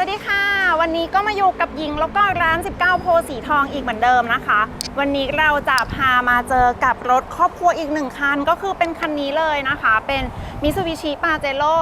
สวัสดีค่ะ วันนี้ก็มาอยู่กับหญิงแล้วก็ร้าน 19 โพสีทองอีกเหมือนเดิมนะคะ วันนี้เราจะพามาเจอกับรถครอบครัวอีกหนึ่งคัน ก็คือเป็นคันนี้เลยนะคะ เป็น Mitsubishi Pajero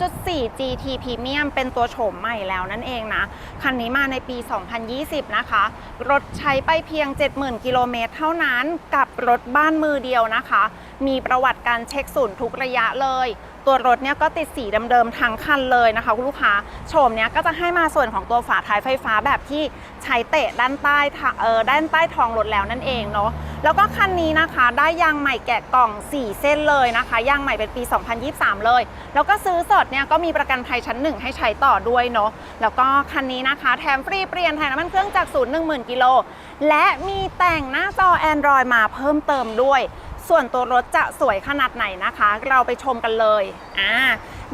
2.4 GT Premium เป็นตัวโฉมใหม่แล้วนั่นเองนะ คันนี้มาในปี 2020 นะคะ รถใช้ไปเพียง 70,000 กิโลเมตรเท่านั้นกับรถบ้านมือเดียวนะคะ มีประวัติการเช็คศูนย์ทุกระยะเลย ตัวรถเนี่ยก็ติดสีเดิมๆทั้งคันเลยนะคะคุณลูกค้าโฉมเนี้ยก็จะให้มาส่วนของตัวฝาท้ายไฟฟ้าแบบที่ใช้เตะด้านใต้เออด้านใต้ท้องรถแล้วนั่นเองเนาะแล้วก็คันนี้นะคะได้ยางใหม่แกะกล่อง 4 เส้นเลยนะคะยางใหม่เป็นปี 2023 เลย แล้วก็ซื้อสดเนี่ยก็มีประกันภัยชั้นหนึ่งให้ใช้ต่อด้วยเนาะแล้วก็คันนี้นะคะแถมฟรีเปลี่ยนถ่ายน้ำมันเครื่องจากศูนย์10,000กิโลและมีแต่งหน้าจอ Android มาเพิ่มเติมด้วย ส่วนตัวรถจะสวยขนาดไหนนะคะ เราไปชมกันเลยอ่า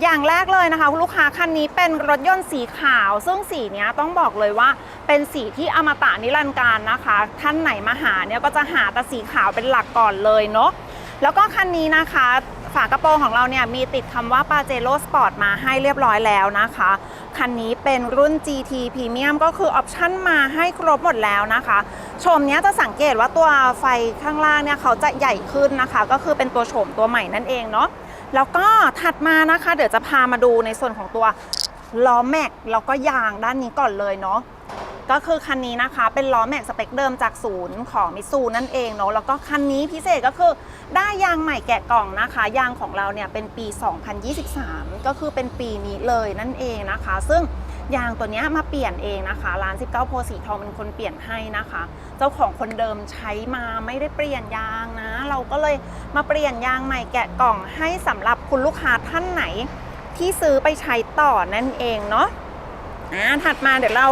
อย่างแรกเลยนะคะคุณลูกค้าคันนี้เป็นรถยนต์สีขาว ซึ่งสีนี้ต้องบอกเลยว่าเป็นสีที่อมตะนิรันดร์การนะคะ ท่านไหนมาหาเนี่ยก็จะหาแต่สีขาวเป็นหลักก่อนเลยเนาะแล้วก็คันนี้นะคะ ฝากระโปรงของเราเนี่ยมีติดคำว่า Pajero Sport มาให้เรียบร้อยแล้วนะคะ คันนี้เป็นรุ่น GT Premium ก็คือออปชั่นมาให้ครบหมดแล้วนะคะโฉมเนี้ยจะสังเกตว่าตัวไฟข้างล่างเนี่ยเขาจะใหญ่ขึ้นนะคะ ก็คือเป็นตัวโฉมตัวใหม่นั่นเองเนาะแล้วก็ถัดมานะคะ เดี๋ยวจะพามาดูในส่วนของตัวล้อแม็กแล้วก็ยางด้านนี้ก่อนเลยเนาะ ก็คือคันนี้นะคะ เป็นล้อแม็กสเปคเดิมจากศูนย์ของมิซูนั่นเองเนาะแล้วก็คันนี้พิเศษก็คือได้ยางใหม่แกะกล่องนะคะ ยางของเราเนี่ยเป็นปี 2023 ก็คือเป็นปีนี้เลยนั่นเองนะคะ ซึ่งยางตัวนี้มาเปลี่ยนเองนะคะร้าน 19 โพสีทองเป็นคนเปลี่ยนให้นะคะ เจ้าของคนเดิมใช้มาไม่ได้เปลี่ยนยางนะ เราก็เลยมาเปลี่ยนยางใหม่แกะกล่องให้สำหรับคุณลูกค้าท่านไหน ที่ซื้อไปใช้ต่อนั่นเองเนาะอ่าถัดมาเดี๋ยวเรา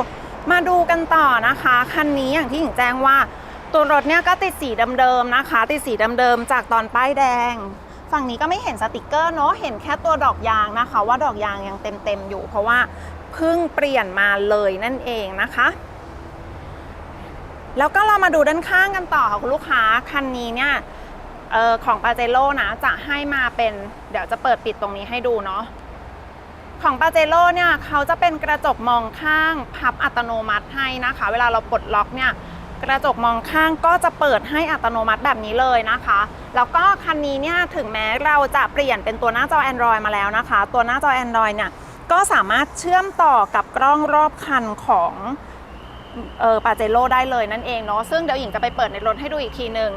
มาดูกันต่อนะคะ คันนี้อย่างที่หญิงแจ้งว่าตัวรถเนี่ยก็ติดสีเดิมๆนะคะ ติดสีเดิมๆจากตอนป้ายแดง ฝั่งนี้ก็ไม่เห็นสติกเกอร์เนาะเห็นแค่ตัวดอกยางนะคะ ว่าดอกยางยังเต็มๆอยู่ เพราะว่าเพิ่งเปลี่ยนมาเลยนั่นเองนะคะ แล้วก็เรามาดูด้านข้างกันต่อค่ะคุณลูกค้าคันนี้เนี่ยออของปาเจโร่นะจะให้มาเป็น เดี๋ยวจะเปิดปิดตรงนี้ให้ดูเนาะ ของปาเจโร่เนี่ยเขาจะเป็นกระจกมองข้างพับอัตโนมัติให้นะคะ เวลาเราปลดล็อกเนี่ยกระจกมองข้างก็จะเปิดให้อัตโนมัติแบบนี้เลยนะคะ แล้วก็คันนี้เนี่ยถึงแม้เราจะเปลี่ยนเป็นตัวหน้าจอ Android มาแล้วนะคะ ตัวหน้าจอ Android เนี่ยก็สามารถเชื่อมต่อกับกล้องรอบคันของเออปาเจโร่ได้เลยนั่นเองเนาะซึ่งเดี๋ยวหญิงจะไปเปิดในรถให้ดูอีกทีหนึ่ง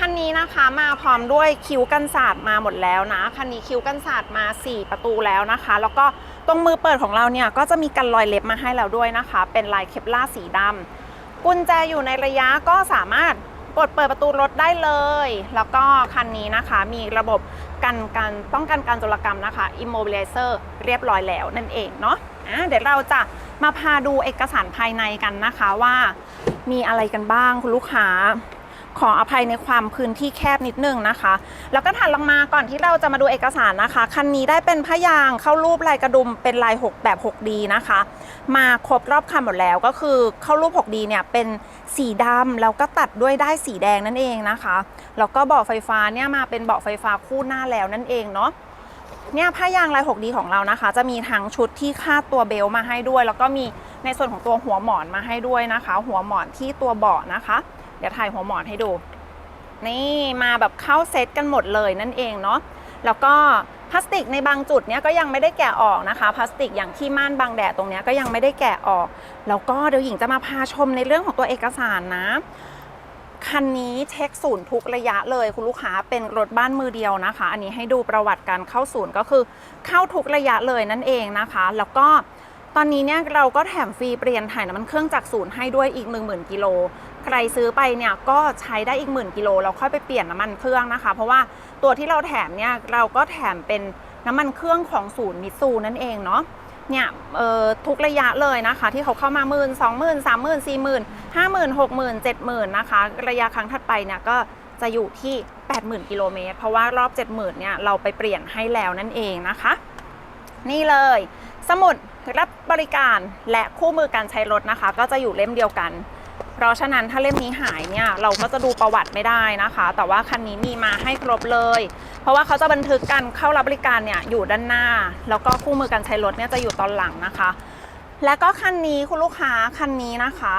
คันนี้นะคะมาพร้อมด้วยคิ้วกันศาสตร์มาหมดแล้วนะ คันนี้คิ้วกันศาสตร์มา 4 ประตูแล้วนะคะ แล้วก็ตรงมือเปิดของเราเนี่ยก็จะมีกันรอยเล็บมาให้แล้วด้วยนะคะ เป็นลายเคปล่าสีดำกุญแจอยู่ในระยะก็สามารถกดเปิดประตูรถได้เลย แล้วก็คันนี้นะคะมีระบบกันการป้องกันการโจรกรรมนะคะ immobilizer เรียบร้อยแล้วนั่นเองเนาะะเดี๋ยวเราจะมาพาดูเอกสารภายในกันนะคะว่า มีอะไรกันบ้างคุณลูกค้า ขออภัยในความพื้นที่แคบนิดนึงนะคะ แล้วก็ถัดลงมาก่อนที่เราจะมาดูเอกสารนะคะ คันนี้ได้เป็นพยางเข้ารูปลายกระดุมเป็นลาย 6 แบบ 6D นะคะ มาครบรอบคันหมดแล้วก็คือเข้ารูป 6D เนี่ยเป็นสีดำแล้วก็ตัดด้วยได้ายสีแดงนั่นเองนะคะ แล้วก็เบาะไฟฟ้าเนี่ยมาเป็นเบาะไฟฟ้าคู่หน้าแล้วนั่นเองเนาะเนี่ยผ้ายางลาย 6D ของเรานะคะ จะมีทั้งชุดที่คาดตัวเบลมาให้ด้วย แล้วก็มีในส่วนของตัวหัวหมอนมาให้ด้วยนะคะ หัวหมอนที่ตัวเบาะนะคะ เดี๋ยวถ่ายหัวหมอนให้ดู นี่มาแบบเข้าเซตกันหมดเลยนั่นเองเนาะแล้วก็พลาสติกในบางจุดเนี้ยก็ยังไม่ได้แกะออกนะคะ พลาสติกอย่างที่ม่านบางแดดตรงเนี้ยก็ยังไม่ได้แกะออก แล้วก็เดี๋ยวหญิงจะมาพาชมในเรื่องของตัวเอกสารนะคันนี้เช็คศูนย์ทุกระยะเลยคุณลูกค้าเป็นรถบ้านมือเดียวนะคะ อันนี้ให้ดูประวัติการเข้าศูนย์ก็คือเข้าทุกระยะเลยนั่นเองนะคะ แล้วก็ตอนนี้เนี่ยเราก็แถมฟรีเปลี่ยนถ่ายน้ำมันเครื่องจากศูนย์ให้ด้วยอีก 1 0,000กิโล ใครซื้อไปเนี่ยก็ใช้ได้อีกหมื่นกิโลเราค่อยไปเปลี่ยนน้ำมันเครื่องนะคะ เพราะว่าตัวที่เราแถมเนี่ยเราก็แถมเป็นน้ำมันเครื่องของศูนย์มิตซูนั่นเองเนาะเนี่ยทุกระยะเลยนะคะ ที่เขาเข้ามาหมื่นสองหมื่นสามหมื่นสี่หมื่นห้าหมื่นหกหมื่นเจ็ดหมื่นนะคะ ระยะครั้งถัดไปเนี่ยก็จะอยู่ที่ 80,000กิโลเมตรเพราะว่ารอบ 70,000เนี่ยเราไปเปลี่ยนให้แล้วนั่นเองนะคะ นี่เลย สมุดรับบริการและคู่มือการใช้รถนะคะ ก็จะอยู่เล่มเดียวกัน เพราะฉะนั้นถ้าเล่มนี้หายเนี่ยเราก็จะดูประวัติไม่ได้นะคะ แต่ว่าคันนี้มีมาให้ครบเลย เพราะว่าเขาจะบันทึกการเข้ารับบริการเนี่ยอยู่ด้านหน้า แล้วก็คู่มือการใช้รถเนี่ยจะอยู่ตอนหลังนะคะ แล้วก็คันนี้คุณลูกค้าคันนี้นะคะ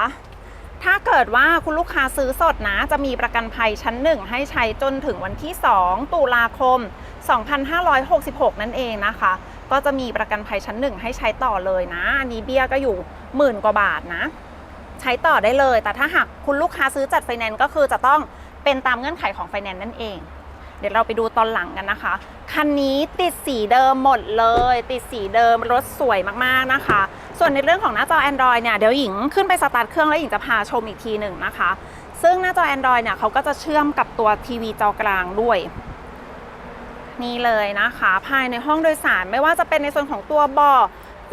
ถ้าเกิดว่าคุณลูกค้าซื้อสดนะ จะมีประกันภัยชั้น 1 ให้ใช้จนถึงวันที่ 2 ตุลาคม 2566 นั่นเองนะคะก็จะมีประกันภัยชั้น1ให้ใช้ต่อเลยนะ อันนี้เบี้ยก็อยู่หมื่นกว่าบาทนะ ใช้ต่อได้เลย แต่ถ้าหากคุณลูกค้าซื้อจัดไฟแนนซ์ก็คือจะต้องเป็นตามเงื่อนไขของไฟแนนซ์นั่นเอง เดี๋ยวเราไปดูตอนหลังกันนะคะ คันนี้ติดสีเดิมหมดเลย ติดสีเดิมรถสวยมากๆนะคะ ส่วนในเรื่องของหน้าจอ Android เนี่ยเดี๋ยวหญิงขึ้นไปสตาร์ทเครื่องแล้วหญิงจะพาชมอีกทีหนึ่งนะคะ ซึ่งหน้าจอ Android เนี่ยเขาก็จะเชื่อมกับตัวทีวีจอกลางด้วยนี่เลยนะคะ ภายในห้องโดยสารไม่ว่าจะเป็นในส่วนของตัวเบาะ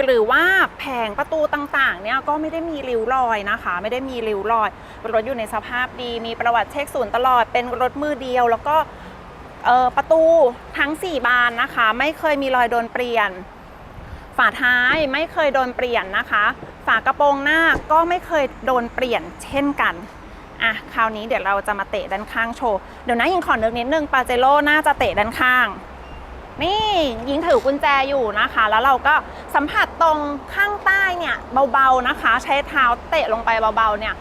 หรือว่าแผงประตูต่างๆ เนี่ยก็ไม่ได้มีริ้วรอยนะคะ ไม่ได้มีริ้วรอย รถอยู่ในสภาพดี มีประวัติเช็คศูนย์ตลอด เป็นรถมือเดียว แล้วก็ประตูทั้ง 4 บานนะคะ ไม่เคยมีรอยโดนเปลี่ยน ฝาท้ายไม่เคยโดนเปลี่ยนนะคะ ฝากระโปรงหน้าก็ไม่เคยโดนเปลี่ยนเช่นกันอะคราวนี้เดี๋ยวเราจะมาเตะด้านข้างโชว์ เดี๋ยวนะยิงขอนึกนิดนึงปาเจโร่น่าจะเตะด้านข้าง นี่ยิงถือกุญแจอยู่นะคะ แล้วเราก็สัมผัสตรงข้างใต้เนี่ยเบาๆนะคะ ใช้เท้าเตะลงไปเบาๆเนี่ย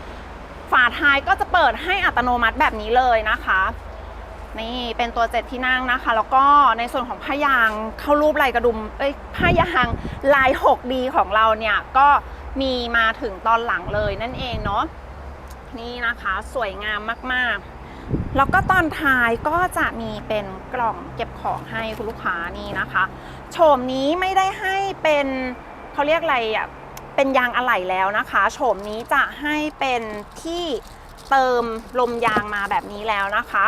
ฝาท้ายก็จะเปิดให้อัตโนมัติแบบนี้เลยนะคะนี่เป็นตัวเจ็ดที่นั่งนะคะ แล้วก็ในส่วนของผ้ายางเข้ารูปลายกระดุมเอ้ยผ้ายางลาย 6D ของเราเนี่ยก็มีมาถึงตอนหลังเลยนั่นเองเนาะนี่นะคะ สวยงามมากๆ แล้วก็ตอนท้ายก็จะมีเป็นกล่องเก็บของให้คุณลูกค้านี่นะคะโฉมนี้ไม่ได้ให้เป็นเขาเรียกอะไรอะเป็นยางอะไหล่แล้วนะคะโฉมนี้จะให้เป็นที่เติมลมยางมาแบบนี้แล้วนะคะ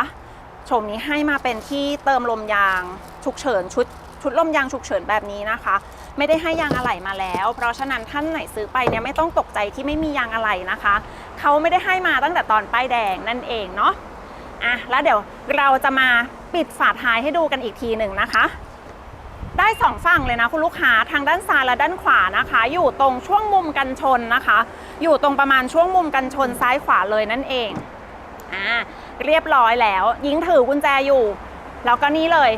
โฉมนี้ให้มาเป็นที่เติมลมยางฉุกเฉินชุดชุดลมยางฉุกเฉินแบบนี้นะคะ ไม่ได้ให้ยางอะไหล่มาแล้ว เพราะฉะนั้นท่านไหนซื้อไปเนี่ยไม่ต้องตกใจที่ไม่มียางอะไหล่นะคะ เขาไม่ได้ให้มาตั้งแต่ตอนป้ายแดงนั่นเองเนาะ อะแล้วเดี๋ยวเราจะมาปิดฝาท้ายให้ดูกันอีกทีหนึ่งนะคะ ได้สองฝั่งเลยนะคุณลูกค้าทางด้านซ้ายและด้านขวานะคะ อยู่ตรงช่วงมุมกันชนนะคะ อยู่ตรงประมาณช่วงมุมกันชนซ้ายขวาเลยนั่นเองอ่าเรียบร้อยแล้วยิงถือกุญแจอยู่ แล้วก็นี่เลย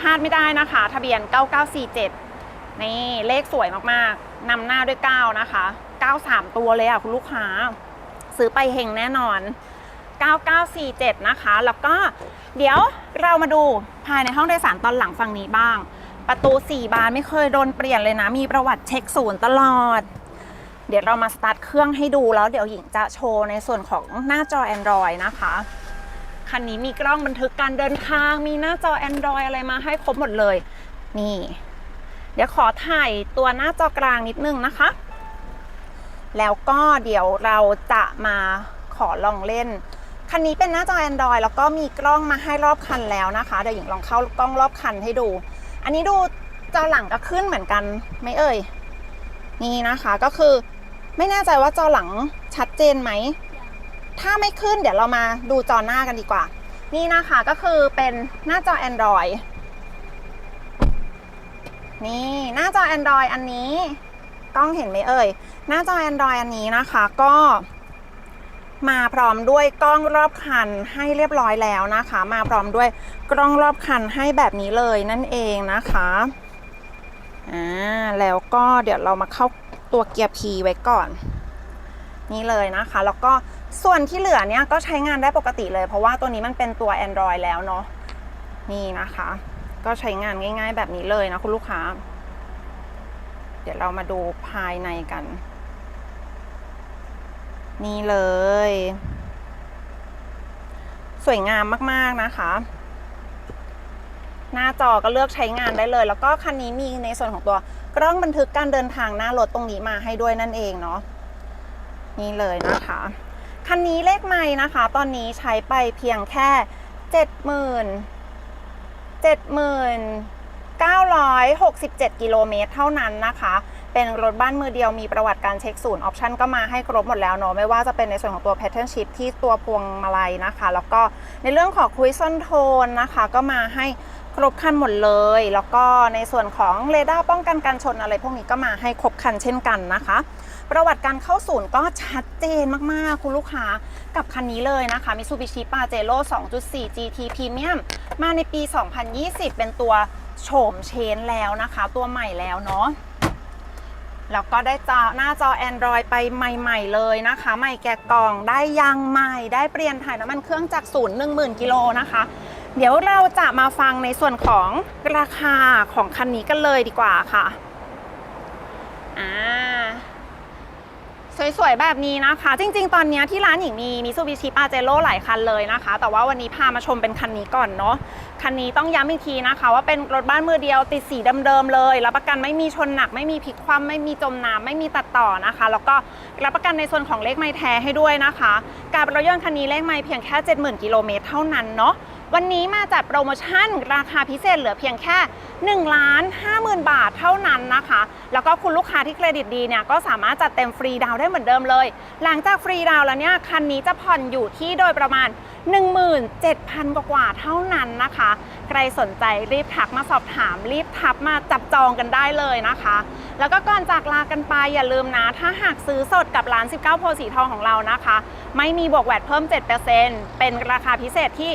พลาดไม่ได้นะคะ ทะเบียน 9947 นี่เลขสวยมากๆนำหน้าด้วย 9 นะคะ 93 ตัวเลยอะคุณลูกค้า ซื้อไปเฮงแน่นอน 9947 นะคะ แล้วก็เดี๋ยวเรามาดูภายในห้องโดยสารตอนหลังฝั่งนี้บ้าง ประตู 4 บานไม่เคยโดนเปลี่ยนเลยนะ มีประวัติเช็คศูนย์ตลอด เดี๋ยวเรามาสตาร์ทเครื่องให้ดูแล้วเดี๋ยวหญิงจะโชว์ในส่วนของหน้าจอ Android นะคะคันนี้มีกล้องบันทึกการเดินทาง มีหน้าจอ Android อะไรมาให้ครบหมดเลย นี่ เดี๋ยวขอถ่ายตัวหน้าจอกลางนิดนึงนะคะ แล้วก็เดี๋ยวเราจะมาขอลองเล่น คันนี้เป็นหน้าจอ Android แล้วก็มีกล้องมาให้รอบคันแล้วนะคะ เดี๋ยวหญิงลองเข้ากล้องรอบคันให้ดู อันนี้ดูจอหลังก็ขึ้นเหมือนกันไม่เอ่ย นี่นะคะก็คือไม่แน่ใจว่าจอหลังชัดเจนไหม ถ้าไม่ขึ้นเดี๋ยวเรามาดูจอหน้ากันดีกว่า นี่นะคะก็คือเป็นหน้าจอ Android นี่หน้าจอ Android อันนี้ กล้องเห็นไหมเอ่ย หน้าจอ Android อันนี้นะคะ ก็ มาพร้อมด้วยกล้องรอบคันให้เรียบร้อยแล้วนะคะ มาพร้อมด้วยกล้องรอบคันให้แบบนี้เลยนั่นเองนะคะอ่าแล้วก็เดี๋ยวเรามาเข้าตัวเกียร์ P ไว้ก่อน นี่เลยนะคะ แล้วก็ส่วนที่เหลือเนี่ยก็ใช้งานได้ปกติเลย เพราะว่าตัวนี้มันเป็นตัว Android แล้วเนาะนี่นะคะ ก็ใช้งานง่าย ๆ แบบนี้เลยนะคุณลูกค้า เดี๋ยวเรามาดูภายในกัน นี่เลย สวยงามมากๆนะคะ หน้าจอก็เลือกใช้งานได้เลย แล้วก็คันนี้มีในส่วนของตัวกล้องบันทึกการเดินทางหน้ารถตรงนี้มาให้ด้วยนั่นเองเนาะนี่เลยนะคะ คันนี้เลขไม่นะคะ ตอนนี้ใช้ไปเพียงแค่เจ็ดหมื่นเจ็ดหมื่นเก้าร้อยหกสิบเจ็ดกิโลเมตรเท่านั้นนะคะ เป็นรถบ้านมือเดียวมีประวัติการเช็คศูนย์ออปชันก็มาให้ครบหมดแล้วเนาะไม่ว่าจะเป็นในส่วนของตัว Pattern Shift ที่ตัวพวงมาลัยนะคะ แล้วก็ในเรื่องของ Cruise Control นะคะ ก็มาให้ครบคันหมดเลย แล้วก็ในส่วนของเรดาร์ป้องกันการชนอะไรพวกนี้ก็มาให้ครบคันเช่นกันนะคะ ประวัติการเข้าศูนย์ก็ชัดเจนมากๆ คุณลูกค้ากับคันนี้เลยนะคะ Mitsubishi Pajero 2.4 GT Premium มาในปี 2020 เป็นตัวโฉมเชนแล้วนะคะ ตัวใหม่แล้วเนาะ แล้วก็ได้จอหน้าจอ Android ไปใหม่ ๆ เลยนะคะ ใหม่แกะกล่องได้ยางใหม่ ได้เปลี่ยนถ่ายน้ำมันเครื่องจากศูนย์หนึ่งหมื่นกิโลนะคะ เดี๋ยวเราจะมาฟังในส่วนของราคาของคันนี้กันเลยดีกว่าค่ะอ่า สวยๆ แบบนี้นะคะ จริง ๆ ตอนนี้ที่ร้านหญิงมีมิซูบิชิปาเจโร่หลายคันเลยนะคะ แต่ว่าวันนี้พามาชมเป็นคันนี้ก่อนเนาะคันนี้ต้องย้ำอีกทีนะคะ ว่าเป็นรถบ้านมือเดียวติดสีเดิมๆเลยรับประกันไม่มีชนหนัก ไม่มีพลิกคว่ำไม่มีจมน้ำไม่มีตัดต่อนะคะ แล้วก็รับประกันในส่วนของเลขไม้แท้ให้ด้วยนะคะ การรถยนต์คันนี้เลขไม้เพียงแค่ 70,000กิโลเมตรเท่านั้นเนาะ วันนี้มาจัดโปรโมชั่น ราคาพิเศษเหลือเพียงแค่1ล้าน50,000 บาทเท่านั้นนะคะ แล้วก็คุณลูกค้าที่เครดิตดีเนี่ยก็สามารถจัดเต็มฟรีดาวได้เหมือนเดิมเลย หลังจากฟรีดาวแล้วเนี่ยคันนี้จะผ่อนอยู่ที่โดยประมาณ 17,000 กว่าเท่านั้นนะคะ ใครสนใจรีบทักมาสอบถาม รีบทับมาจับจองกันได้เลยนะคะ แล้วก็ก่อนจากลากันไปอย่าลืมนะ ถ้าหากซื้อสดกับร้าน 19 โพสีทองของเรานะคะ ไม่มีบวกแวดเพิ่ม 7%เป็นราคาพิเศษที่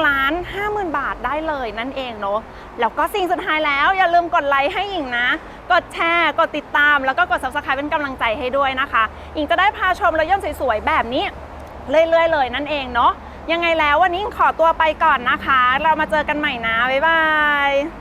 1ล้าน50,000 บาทได้เลยนั่นเองเนาะแล้วก็สิ่งสุดท้ายแล้วอย่าลืมกดไลค์ให้หญิงนะ กดแชร์ กดติดตาม แล้วก็กด subscribe เป็นกำลังใจให้ด้วยนะคะหญิงจะได้พาชมรถยนต์สวยๆแบบนี้เรื่อยๆเลยนั่นเองเนาะยังไงแล้ววันนี้ขอตัวไปก่อนนะคะ เรามาเจอกันใหม่นะบ๊ายบาย